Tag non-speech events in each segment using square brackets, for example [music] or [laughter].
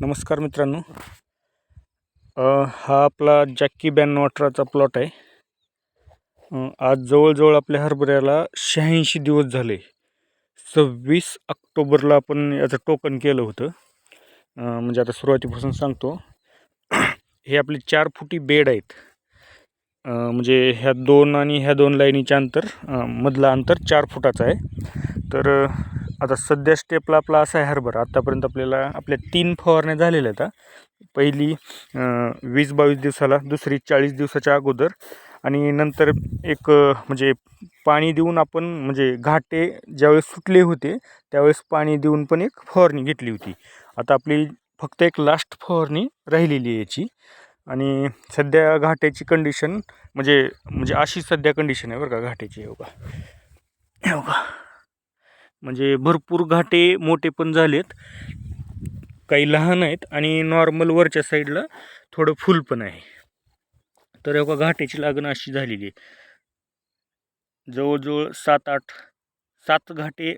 नमस्कार मित्रांनो. हा आपला जॅकी बॅन वाटराचा प्लॉट आहे. आज जवळजवळ आपल्या हरभऱ्याला शहाऐंशी दिवस झाले. सव्वीस ऑक्टोबरला आपण याचं टोकन केलं होतं. म्हणजे आता सुरुवातीपासून सांगतो. हे आपले चार फुटी बेड आहेत. म्हणजे ह्या दोन आणि ह्या दोन लाईनीच्या अंतर मधला मधलं अंतर चार फुटाचं आहे. तर आता सध्या स्टेपला आपला असा आहे हरभरा. आत्तापर्यंत आपल्याला आपल्या तीन फवारण्या झालेल्या आहेत पहिली वीस बावीस दिवसाला दुसरी चाळीस दिवसाच्या अगोदर आणि नंतर एक म्हणजे पाणी देऊन आपण म्हणजे घाटे ज्यावेळेस सुटले होते त्यावेळेस पाणी देऊन पण एक फवारणी घेतली होती. आता आपली फक्त एक लास्ट फवारणी राहिलेली आहे याची. आणि सध्या घाट्याची कंडिशन म्हणजे म्हणजे अशी सध्या कंडिशन आहे बरं का घाट्याची. हो का हो का म्हणजे भरपूर घाटे मोठे पण झालेत. काही लहान आहेत आणि नॉर्मल वरच्या साईडला थोडं फुल पण आहे. तर एका घाटेची लागण अशी झालेली आहे. जवळजवळ सात आठ सात घाटे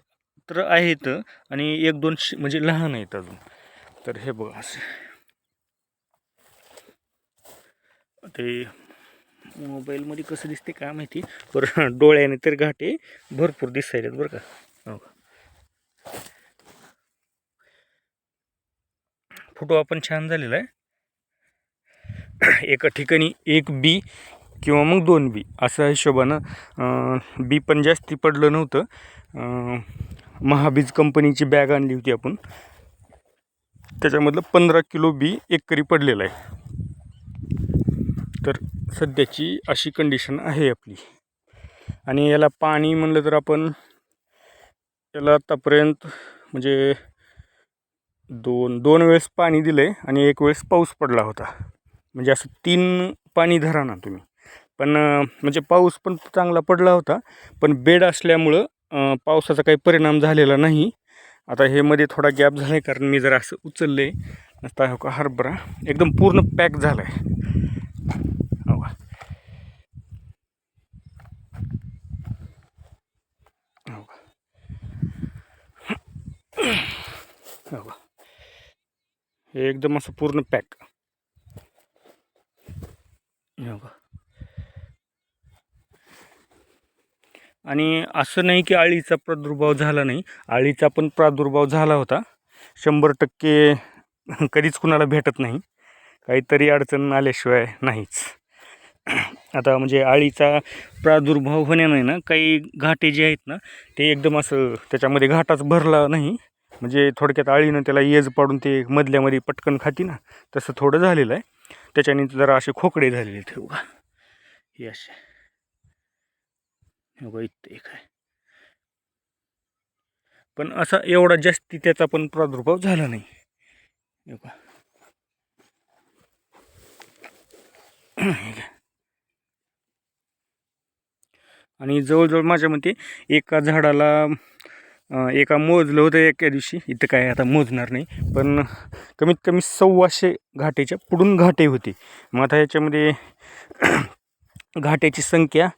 तर आहेत आणि एक दोन श- म्हणजे लहान आहेत अजून. तर हे बघा असं. ते मोबाईलमध्ये कसं दिसते काय माहिती बरं [laughs] डोळ्याने तर घाटे भरपूर दिसायलेत बरं का. हो फोटो आपण छान झालेला आहे. एका ठिकाणी एक बी किंवा मग दोन बी असा हिशोबानं बी पण जास्ती पडलं नव्हतं. महाबीज कंपनीची बॅग आणली होती आपण. त्याच्यामधलं पंधरा किलो बी एकरी पडलेलं आहे. तर सध्याची अशी कंडिशन आहे आपली. आणि याला पाणी म्हणलं तर आपण याला आतापर्यंत म्हणजे दोन दोन वेळेस पाणी दिलं आहे आणि एक वेळेस पाऊस पडला होता. म्हणजे असं तीन पाणी धरा ना तुम्ही. पण म्हणजे पाऊस पण चांगला पडला होता पण बेड असल्यामुळं पावसाचा काही परिणाम झालेला नाही. आता हे मध्ये थोडा गॅप झाला आहे कारण मी जरा असं उचललं आहे नसता हो का हरभरा एकदम पूर्ण पॅक झाला आहे हो का हो का हो का हे एकदम असं पूर्ण पॅक. आणि असं नाही की आळीचा प्रादुर्भाव झाला नाही. आळीचा पण प्रादुर्भाव झाला होता. शंभर टक्के कधीच कुणाला भेटत नाही. काहीतरी अडचण आल्याशिवाय नाहीच. आता म्हणजे आळीचा प्रादुर्भाव होण्याने ना काही घाटे जे आहेत ना ते एकदम असं त्याच्यामध्ये घाटाच भरला नाही. म्हणजे थोडक्यात आळीनं त्याला येज पाडून ते मधल्यामध्ये पटकन खाती ना तसं थोडं झालेलं आहे. त्याच्याने जरा असे खोकडे झालेले आहेत हे बघा. हे असे. इथं एक आहे. पण असा एवढा जास्ती त्याचा पण प्रादुर्भाव झाला नाही. हे आणि जवळजवळ माझ्या मते एका झाडाला एका मोजलं होतं एका दिवशी. इथं काय आता मोजणार नाही. पण कमीत कमी सव्वाशे घाटेच्या पुढून घाटे होते. मग आता याच्यामध्ये [clears throat] घाट्याची संख्या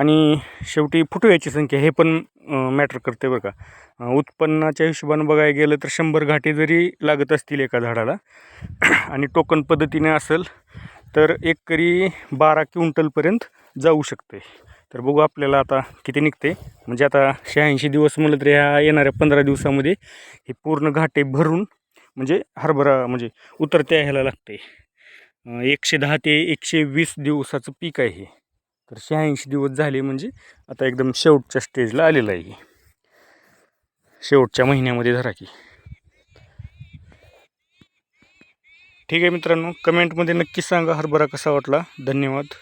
आणि शेवटी फुटव्याची संख्या हे पण मॅटर करते बरं का. उत्पन्नाच्या हिशोबानं बघायला गेलं तर शंभर घाटे जरी लागत असतील एका झाडाला [clears throat] आणि टोकन पद्धतीने असेल तर एकरी बारा क्विंटलपर्यंत जाऊ शकते. तर बघू आपल्याला आता किती निघते. म्हणजे आता शहाऐंशी दिवस म्हणलं तर ह्या येणाऱ्या पंधरा दिवसामध्ये हे पूर्ण घाटे भरून म्हणजे हरभरा म्हणजे उतरत्या ह्याला लागते. एकशे दहा ते एकशे वीस दिवसाचं पीक आहे हे. तर शहाऐंशी दिवस झाले म्हणजे आता एकदम शेवटच्या स्टेजला आलेलं आहे शेवटच्या महिन्यामध्ये धरा की. ठीक आहे मित्रांनो कमेंटमध्ये नक्की सांगा हरभरा कसा वाटला. धन्यवाद.